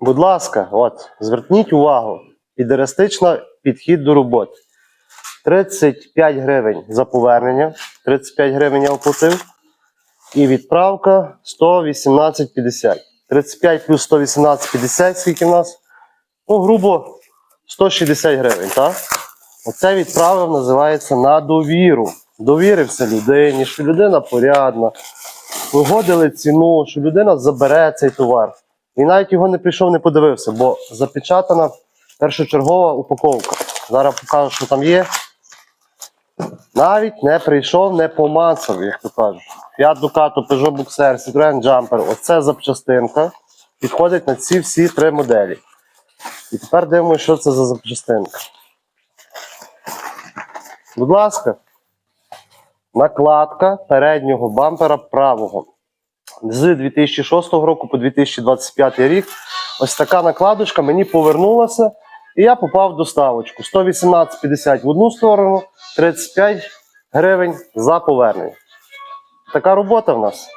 Будь ласка, от, зверніть увагу. Підерастична підхід до роботи. 35 гривень за повернення. 35 гривень я оплатив. І відправка 118,50. 35 плюс 118,50, скільки в нас? Ну, грубо 160 гривень, так? Оце відправив, називається на довіру. Довірився людині, що людина порядна, вигодили ціну, що людина забере цей товар. І навіть його не прийшов, не подивився, бо запечатана першочергова упаковка. Зараз покажу, що там є. Навіть не прийшов, не помацав, як то кажуть. Fiat Ducato, Peugeot Boxer, Citroen Jumper. Оце запчастинка. Підходить на ці всі три моделі. І тепер дивимося, що це за запчастинка. Будь ласка, накладка переднього бампера правого. З 2006 року по 2025 рік. Ось така накладочка мені повернулася, і я попав в доставочку. 118,50 в одну сторону, 35 гривень за повернення. Така робота в нас.